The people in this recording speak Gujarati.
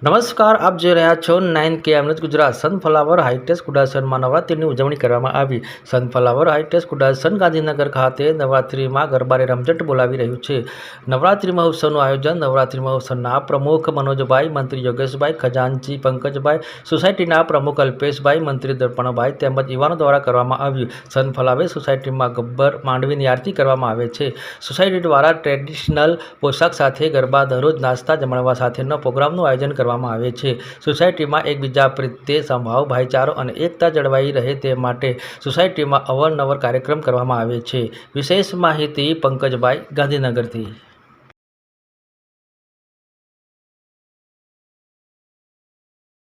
નમસ્કાર, આપ જોઈ રહ્યા છો નાઇન કે અમૃત ગુજરાત. સનફ્લાવર હાઈટેસ્ટ કુડાસનમાં નવરાત્રિની ઉજવણી કરવામાં આવી. સનફ્લાવર હાઈટેસ્ટ કુડાસન ગાંધીનગર ખાતે નવરાત્રિમાં ગરબારે રમઝટ બોલાવી રહ્યું છે. નવરાત્રિ મહોત્સવનું આયોજન નવરાત્રિ મહોત્સવના પ્રમુખ મનોજભાઈ, મંત્રી યોગેશભાઈ ખજાનજી પંકજભાઈ, સોસાયટીના પ્રમુખ અલ્પેશભાઈ, મંત્રી દર્પણભાઈ તેમજ યુવાનો દ્વારા કરવામાં આવ્યું. સનફલાવે સોસાયટીમાં ગબ્બર માંડવીની આરતી કરવામાં આવે છે. સોસાયટી દ્વારા ટ્રેડિશનલ પોશાક સાથે ગરબા, દરરોજ નાસ્તા જમણવા સાથેનો પ્રોગ્રામનું આયોજન કરવામાં આવે છે. સોસાયટીમાં એકબીજા પ્રત્યે સંભાવ ભાઈચારો અને એકતા જળવાઈ રહે તે માટે સોસાયટીમાં અવરનવર કાર્યક્રમ કરવામાં આવે છે. વિશેષ માહિતી પંકજભાઈ ગાંધીનગરથી.